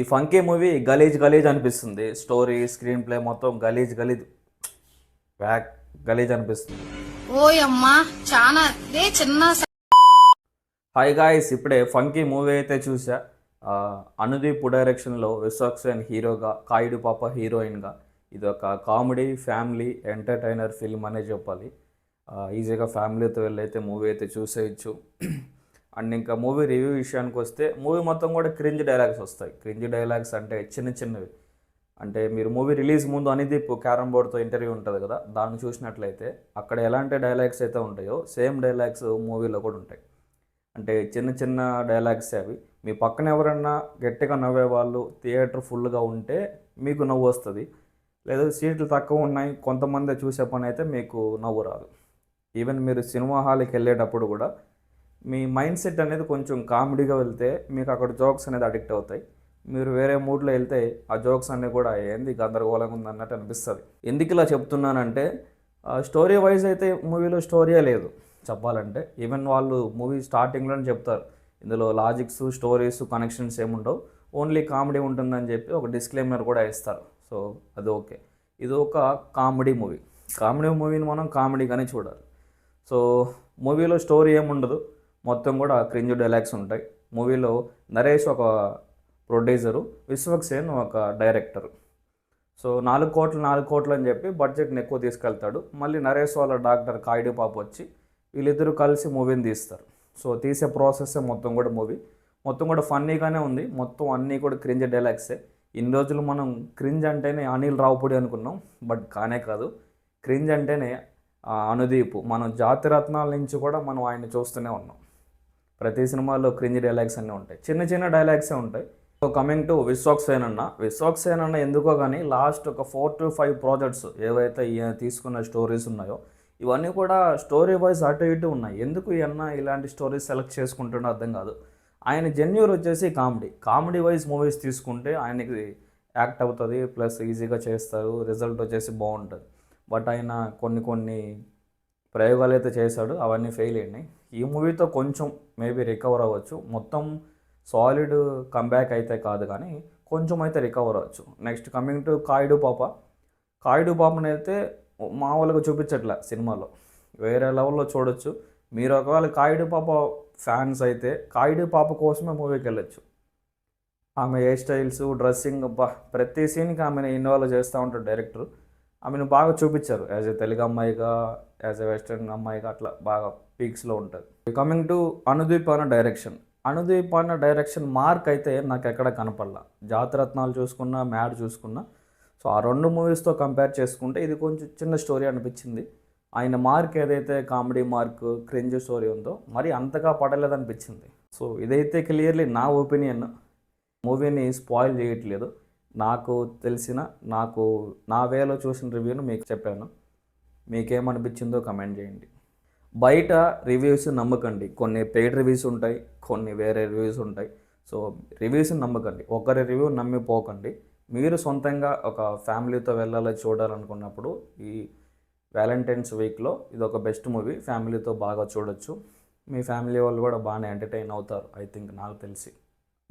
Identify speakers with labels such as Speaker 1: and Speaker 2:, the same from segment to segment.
Speaker 1: ఈ funky movie గలీజ్ గలీజ్ అనిపిస్తుంది. స్టోరీ స్క్రీన్ ప్లే మొత్తం గలీజ్ గలీజ్ బ్యాక్ గలీజ్ అనిపిస్తుంది.
Speaker 2: ఓయమ్మా చాలా చిన్న
Speaker 1: హాయ్ గాయస్ ఇప్పుడే ఫంకీ మూవీ అయితే చూసా అనుదీప్ డైరెక్షన్లో విశ్వక్సేన్ హీరోగా కాయుడు పాప హీరోయిన్గా. ఇది ఒక కామెడీ ఫ్యామిలీ ఎంటర్టైనర్ ఫిల్మ్ అనే చెప్పాలి. ఈజీగా ఫ్యామిలీతో వెళ్ళైతే మూవీ అయితే చూసేయచ్చు. అండ్ ఇంకా మూవీ రివ్యూ విషయానికి వస్తే మూవీ మొత్తం కూడా క్రింజ్ డైలాగ్స్ వస్తాయి. క్రింజ్ డైలాగ్స్ అంటే చిన్న చిన్నవి. అంటే మీరు మూవీ రిలీజ్ ముందు అనిదీప్ క్యారమ్ బోర్డ్తో ఇంటర్వ్యూ ఉంటుంది కదా దాన్ని చూసినట్లయితే అక్కడ ఎలాంటి డైలాగ్స్ అయితే ఉంటాయో సేమ్ డైలాగ్స్ మూవీలో కూడా ఉంటాయి. అంటే చిన్న చిన్న డైలాగ్స్ అవి. మీ పక్కన ఎవరన్నా గట్టిగా నవ్వే వాళ్ళు థియేటర్ ఫుల్గా ఉంటే మీకు నవ్వు వస్తుంది. లేదా సీట్లు తక్కువ ఉన్నాయి కొంతమంది చూసే పని అయితే మీకు నవ్వు రాదు. ఈవెన్ మీరు సినిమా హాల్కి వెళ్ళేటప్పుడు కూడా మీ మైండ్ సెట్ అనేది కొంచెం కామెడీగా వెళ్తే మీకు అక్కడ జోక్స్ అనేది అడిక్ట్ అవుతాయి. మీరు వేరే మూడ్లో వెళ్తే ఆ జోక్స్ అన్నీ కూడా ఏంది గందరగోళంగా ఉంది అన్నట్టు అనిపిస్తుంది. ఎందుకు ఇలా చెప్తున్నానంటే స్టోరీ వైజ్ అయితే మూవీలో స్టోరీయే లేదు. చెప్పాలంటే ఈవెన్ వాళ్ళు మూవీ స్టార్టింగ్లోనే చెప్తారు. ఇందులో లాజిక్స్ స్టోరీస్ కనెక్షన్స్ ఏముండవు. ఓన్లీ కామెడీ ఉంటుందని చెప్పి ఒక డిస్క్లైమర్ కూడా ఇస్తారు సో అది ఓకే. ఇది ఒక కామెడీ మూవీ. కామెడీ మూవీని మనం కామెడీగానే చూడాలి. సో మూవీలో స్టోరీ ఏముండదు. మొత్తం కూడా క్రింజ్ డైలాగ్స్ ఉంటాయి. మూవీలో నరేష్ ఒక ప్రొడ్యూసరు విశ్వక్సేన్ ఒక డైరెక్టర్. సో నాలుగు కోట్లు నాలుగు కోట్లు అని చెప్పి బడ్జెట్ని ఎక్కువ తీసుకెళ్తాడు. మళ్ళీ నరేష్ వాళ్ళ డాక్టర్ కాయిడి పాప వచ్చి వీళ్ళిద్దరూ కలిసి మూవీని తీస్తారు. సో తీసే ప్రాసెస్ మొత్తం కూడా మూవీ. మొత్తం కూడా ఫన్నీగానే ఉంది. మొత్తం అన్నీ కూడా క్రింజ్ డైలాగ్సే. ఇన్ని రోజులు మనం క్రింజ్ అంటేనే అనిల్ రావుపూడి అనుకున్నాం బట్ కానే కాదు. క్రింజ్ అంటేనే అనుదీపు అనుదీప్. మనం జాతిరత్నాల నుంచి కూడా మనం ఆయన్ని చూస్తూనే ఉన్నాం. ప్రతి సినిమాలో క్రింజ్ డైలాగ్స్ అన్నీ ఉంటాయి. చిన్న చిన్న డైలాగ్సే ఉంటాయి. So coming to Vishwak Sen అన్న. విశ్వాక్ సేన్ అన్న ఎందుకో కానీ లాస్ట్ ఒక ఫోర్ టు ఫైవ్ ప్రాజెక్ట్స్ ఏవైతే ఈయన తీసుకున్న స్టోరీస్ ఉన్నాయో ఇవన్నీ కూడా స్టోరీ వైజ్ అటు ఇటు ఉన్నాయి. ఎందుకు ఈయన ఇలాంటి స్టోరీస్ సెలెక్ట్ చేసుకుంటుండో అర్థం కాదు. ఆయన జెన్యూర్ వచ్చేసి కామెడీ కామెడీ వైజ్ మూవీస్ తీసుకుంటే ఆయనకి యాక్ట్ అవుతుంది ప్లస్ ఈజీగా చేస్తారు రిజల్ట్ వచ్చేసి బాగుంటుంది. బట్ ఆయన కొన్ని కొన్ని ప్రయోగాలు అయితే చేశాడు అవన్నీ ఫెయిల్ అయినాయి. ఈ మూవీతో కొంచెం మేబీ రికవర్ అవ్వచ్చు. మొత్తం సాలిడ్ కంబ్యాక్ అయితే కాదు కానీ కొంచెం అయితే రికవర్ అవ్వచ్చు. నెక్స్ట్ కమింగ్ టు కాయుడు పాప. కాయుడు పాపని అయితే మామూలుగా చూపించట్లే సినిమాలో. వేరే లెవెల్లో చూడొచ్చు. మీరు ఒకవేళ కాయుడు పాప ఫ్యాన్స్ అయితే కాయుడు పాప కోసమే మూవీకి వెళ్ళొచ్చు. ఆమె హెయిర్ స్టైల్స్ డ్రెస్సింగ్ ప్రతి సీన్కి ఆమెను ఇన్వాల్వ్ చేస్తూ ఉంటాడు డైరెక్టర్ ఆమెను బాగా చూపించారు. యాజ్ ఎ తెలుగు అమ్మాయిగా యాజ్ ఎ వెస్ట్రన్ అమ్మాయిగా అట్లా బాగా పీక్స్లో ఉంటుంది. కమింగ్ టు అనుదీప్ అన్న డైరెక్షన్ అనుదీప్ అన్న డైరెక్షన్ మార్క్ అయితే నాకు ఎక్కడ కనపడలా. జాతరత్నాలు చూసుకున్నా మ్యాడ్ చూసుకున్నా. సో ఆ రెండు మూవీస్తో కంపేర్ చేసుకుంటే ఇది కొంచెం చిన్న స్టోరీ అనిపించింది. ఆయన మార్క్ ఏదైతే కామెడీ మార్క్ క్రింజ్ స్టోరీ ఉందో మరి అంతగా పడలేదనిపించింది. సో ఇదైతే క్లియర్లీ నా ఒపీనియన్ మూవీని స్పాయిల్ చేయట్లేదు. నాకు తెలిసిన నాకు నా వేలో చూసిన రివ్యూను మీకు చెప్పాను. మీకేమనిపించిందో కమెంట్ చేయండి. బయట రివ్యూస్ నమ్మకండి. కొన్ని పెయిడ్ రివ్యూస్ ఉంటాయి కొన్ని వేరే రివ్యూస్ ఉంటాయి. సో రివ్యూస్ని నమ్మకండి. ఒకరి రివ్యూ నమ్మిపోకండి మీరు సొంతంగా ఒక ఫ్యామిలీతో వెళ్ళాలి చూడాలనుకున్నప్పుడు ఈ వ్యాలంటైన్స్ వీక్లో ఇది ఒక బెస్ట్ మూవీ. ఫ్యామిలీతో బాగా చూడొచ్చు. మీ ఫ్యామిలీ వాళ్ళు కూడా బాగానే ఎంటర్టైన్ అవుతారు ఐ థింక్ నాకు తెలిసి.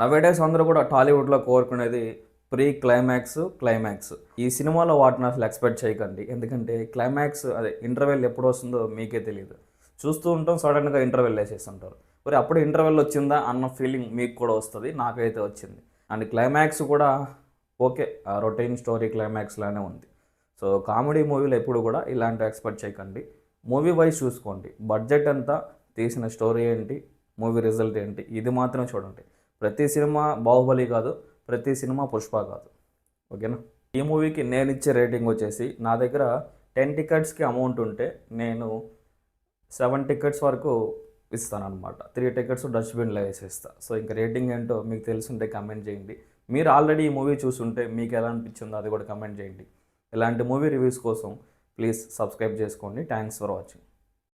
Speaker 1: నవేడేస్ అందరూ కూడా టాలీవుడ్లో కోరుకునేది ప్రీ క్లైమాక్స్ క్లైమాక్స్. ఈ సినిమాలో వాటిని అసలు ఎక్స్పెక్ట్ చేయకండి. ఎందుకంటే క్లైమాక్స్ అదే ఇంటర్వెల్ ఎప్పుడు వస్తుందో మీకే తెలియదు చూస్తూ ఉంటాం సడన్గా ఇంటర్వెల్ వేసేస్తుంటారు. మరి అప్పుడు ఇంటర్వెల్ వచ్చిందా అన్న ఫీలింగ్ మీకు కూడా వస్తుంది నాకైతే వచ్చింది. అండ్ క్లైమాక్స్ కూడా ఓకే రొటీన్ స్టోరీ క్లైమాక్స్లానే ఉంది. సో కామెడీ మూవీలు ఎప్పుడు కూడా ఇలాంటివి ఎక్స్పెక్ట్ చేయకండి. మూవీ వైజ్ చూసుకోండి. బడ్జెట్ ఎంత తీసిన స్టోరీ ఏంటి మూవీ రిజల్ట్ ఏంటి ఇది మాత్రమే చూడండి. ప్రతి సినిమా బాహుబలి కాదు ప్రతి సినిమా పుష్ప కాదు. ఓకేనా? ఈ మూవీకి నేను ఇచ్చే రేటింగ్ వచ్చేసి నా దగ్గర టెన్ టికెట్స్కి అమౌంట్ ఉంటే నేను సెవెన్ టికెట్స్ వరకు ఇస్తాను అనమాట త్రీ టికెట్స్ డస్ట్బిన్లో వేసేస్తా. సో ఇంకా రేటింగ్ ఏంటో మీకు తెలుసుంటే కమెంట్ చేయండి. మీరు ఆల్రెడీ ఈ మూవీ చూసుంటే మీకు ఎలా అనిపించిందో అది కూడా కమెంట్ చేయండి. ఇలాంటి మూవీ రివ్యూస్ కోసం ప్లీజ్ సబ్స్క్రైబ్ చేసుకోండి. Thanks for watching.